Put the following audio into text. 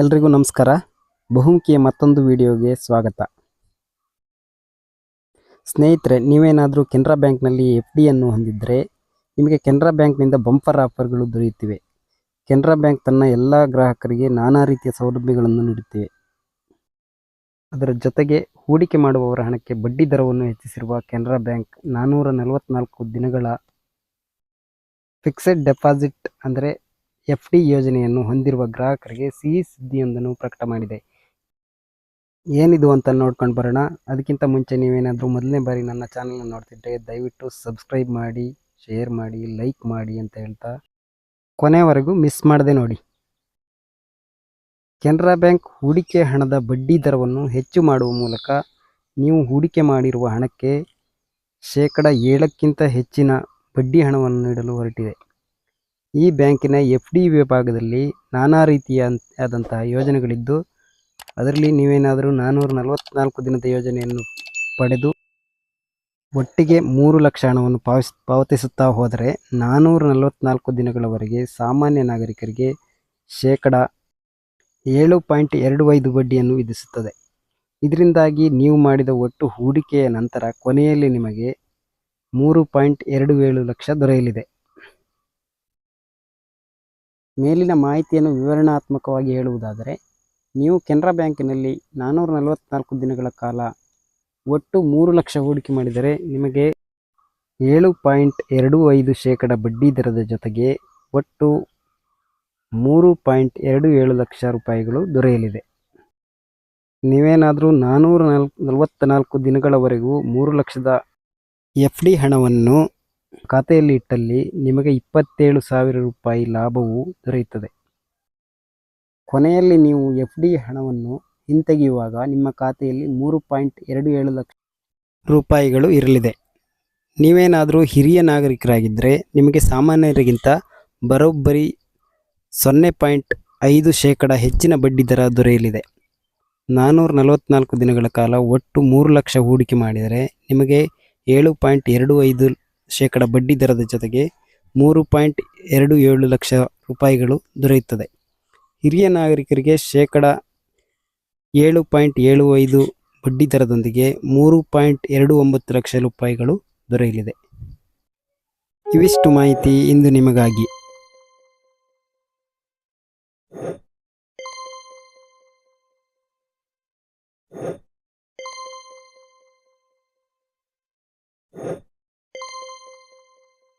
ಎಲ್ರಿಗೂ ನಮಸ್ಕಾರ. ಬಹುಮುಖಿಯ ಮತ್ತೊಂದು ವಿಡಿಯೋಗೆ ಸ್ವಾಗತ. ಸ್ನೇಹಿತರೆ, ನೀವೇನಾದರೂ ಕೆನರಾ ಬ್ಯಾಂಕ್ನಲ್ಲಿ ಎಫ್ ಡಿಯನ್ನು ಹೊಂದಿದ್ದರೆ ನಿಮಗೆ ಕೆನರಾ ಬ್ಯಾಂಕ್ನಿಂದ ಬಂಪರ್ ಆಫರ್ಗಳು ದೊರೆಯುತ್ತಿವೆ. ಕೆನರಾ ಬ್ಯಾಂಕ್ ತನ್ನ ಎಲ್ಲ ಗ್ರಾಹಕರಿಗೆ ನಾನಾ ರೀತಿಯ ಸೌಲಭ್ಯಗಳನ್ನು ನೀಡುತ್ತಿವೆ. ಅದರ ಜೊತೆಗೆ ಹೂಡಿಕೆ ಮಾಡುವವರ ಹಣಕ್ಕೆ ಬಡ್ಡಿ ದರವನ್ನು ಹೆಚ್ಚಿಸಿರುವ ಕೆನರಾ ಬ್ಯಾಂಕ್ ನಾನ್ನೂರ ನಲವತ್ನಾಲ್ಕು ದಿನಗಳ ಫಿಕ್ಸೆಡ್ ಡೆಪಾಸಿಟ್, ಅಂದರೆ ಎಫ್ ಡಿ ಯೋಜನೆಯನ್ನು ಹೊಂದಿರುವ ಗ್ರಾಹಕರಿಗೆ ಸಿಹಿ ಸುದ್ದಿಯೊಂದನ್ನು ಪ್ರಕಟ ಮಾಡಿದೆ. ಏನಿದು ಅಂತ ನೋಡ್ಕೊಂಡು ಬರೋಣ. ಅದಕ್ಕಿಂತ ಮುಂಚೆ ನೀವೇನಾದರೂ ಮೊದಲನೇ ಬಾರಿ ನನ್ನ ಚಾನಲ್ನ ನೋಡ್ತಿದ್ರೆ ದಯವಿಟ್ಟು ಸಬ್ಸ್ಕ್ರೈಬ್ ಮಾಡಿ, ಶೇರ್ ಮಾಡಿ, ಲೈಕ್ ಮಾಡಿ ಅಂತ ಹೇಳ್ತಾ ಕೊನೆವರೆಗೂ ಮಿಸ್ ಮಾಡದೆ ನೋಡಿ. ಕೆನರಾ ಬ್ಯಾಂಕ್ ಹೂಡಿಕೆ ಹಣದ ಬಡ್ಡಿ ದರವನ್ನು ಹೆಚ್ಚು ಮಾಡುವ ಮೂಲಕ ನೀವು ಹೂಡಿಕೆ ಮಾಡಿರುವ ಹಣಕ್ಕೆ ಶೇಕಡ ಏಳಕ್ಕಿಂತ ಹೆಚ್ಚಿನ ಬಡ್ಡಿ ಹಣವನ್ನು ನೀಡಲು ಹೊರಟಿದೆ. ಈ ಬ್ಯಾಂಕಿನ ಎಫ್ ಡಿ ವಿಭಾಗದಲ್ಲಿ ನಾನಾ ರೀತಿಯ ಆದಂತಹ ಯೋಜನೆಗಳಿದ್ದು, ಅದರಲ್ಲಿ ನೀವೇನಾದರೂ ನಾನ್ನೂರ ನಲವತ್ನಾಲ್ಕು ದಿನದ ಯೋಜನೆಯನ್ನು ಪಡೆದು ಒಟ್ಟಿಗೆ ಮೂರು ಲಕ್ಷ ಹಣವನ್ನು ಪಾವಿಸ್, ಪಾವತಿಸುತ್ತಾ ಹೋದರೆ ನಾನ್ನೂರ ನಲವತ್ನಾಲ್ಕು ದಿನಗಳವರೆಗೆ ಸಾಮಾನ್ಯ ನಾಗರಿಕರಿಗೆ ಶೇಕಡ ಏಳು ಪಾಯಿಂಟ್ ಎರಡು ಐದು ಬಡ್ಡಿಯನ್ನು ವಿಧಿಸುತ್ತದೆ. ಇದರಿಂದಾಗಿ ನೀವು ಮಾಡಿದ ಒಟ್ಟು ಹೂಡಿಕೆಯ ನಂತರ ಕೊನೆಯಲ್ಲಿ ನಿಮಗೆ ಮೂರು ಪಾಯಿಂಟ್ ಎರಡು ಏಳು ಲಕ್ಷ ದೊರೆಯಲಿದೆ. ಮೇಲಿನ ಮಾಹಿತಿಯನ್ನು ವಿವರಣಾತ್ಮಕವಾಗಿ ಹೇಳುವುದಾದರೆ, ನೀವು ಕೆನರಾ ಬ್ಯಾಂಕಿನಲ್ಲಿ ನಾನ್ನೂರ ನಲವತ್ನಾಲ್ಕು ದಿನಗಳ ಕಾಲ ಒಟ್ಟು ಮೂರು ಲಕ್ಷ ಹೂಡಿಕೆ ಮಾಡಿದರೆ ನಿಮಗೆ ಏಳು ಪಾಯಿಂಟ್ ಎರಡು ಐದು ಶೇಕಡ ಬಡ್ಡಿ ದರದ ಜೊತೆಗೆ ಒಟ್ಟು ಮೂರು ಪಾಯಿಂಟ್ ಎರಡು ಏಳು ಲಕ್ಷ ರೂಪಾಯಿಗಳು ದೊರೆಯಲಿದೆ. ನೀವೇನಾದರೂ ನಾನ್ನೂರ ನಲ್ ನಲವತ್ತ್ನಾಲ್ಕು ದಿನಗಳವರೆಗೂ ಮೂರು ಲಕ್ಷದ ಎಫ್ ಡಿ ಹಣವನ್ನು ಖಾತೆಯಲ್ಲಿ ಇಟ್ಟಲ್ಲಿ ನಿಮಗೆ ಇಪ್ಪತ್ತೇಳು ಸಾವಿರ ರೂಪಾಯಿ ಲಾಭವು ದೊರೆಯುತ್ತದೆ. ಕೊನೆಯಲ್ಲಿ ನೀವು ಎಫ್ ಡಿ ಹಣವನ್ನು ಹಿಂತೆಗೆಯುವಾಗ ನಿಮ್ಮ ಖಾತೆಯಲ್ಲಿ ಮೂರು ಪಾಯಿಂಟ್ ಎರಡು ಏಳು ಲಕ್ಷ ರೂಪಾಯಿಗಳು ಇರಲಿದೆ. ನೀವೇನಾದರೂ ಹಿರಿಯ ನಾಗರಿಕರಾಗಿದ್ದರೆ ನಿಮಗೆ ಸಾಮಾನ್ಯರಿಗಿಂತ ಬರೋಬ್ಬರಿ ಸೊನ್ನೆ ಪಾಯಿಂಟ್ ಐದು ಶೇಕಡ ಹೆಚ್ಚಿನ ಬಡ್ಡಿ ದರ ದೊರೆಯಲಿದೆ. ನಾನ್ನೂರ ನಲವತ್ತ್ನಾಲ್ಕು ದಿನಗಳ ಕಾಲ ಒಟ್ಟು ಮೂರು ಲಕ್ಷ ಹೂಡಿಕೆ ಮಾಡಿದರೆ ನಿಮಗೆ ಏಳು ಪಾಯಿಂಟ್ ಎರಡು ಐದು ಶೇಕಡ ಬಡ್ಡಿ ದರದ ಜೊತೆಗೆ ಮೂರು ಪಾಯಿಂಟ್ ಎರಡು ಏಳು ಲಕ್ಷ ರೂಪಾಯಿಗಳು ದೊರೆಯುತ್ತದೆ. ಹಿರಿಯ ನಾಗರಿಕರಿಗೆ ಶೇಕಡ ಏಳು ಪಾಯಿಂಟ್ ಏಳು ಐದು ಬಡ್ಡಿ ದರದೊಂದಿಗೆ ಮೂರು ಪಾಯಿಂಟ್ ಎರಡು ಒಂಬತ್ತು ಲಕ್ಷ ರೂಪಾಯಿಗಳು ದೊರೆಯಲಿದೆ. ಇವಿಷ್ಟು ಮಾಹಿತಿ ಇಂದು ನಿಮಗಾಗಿ.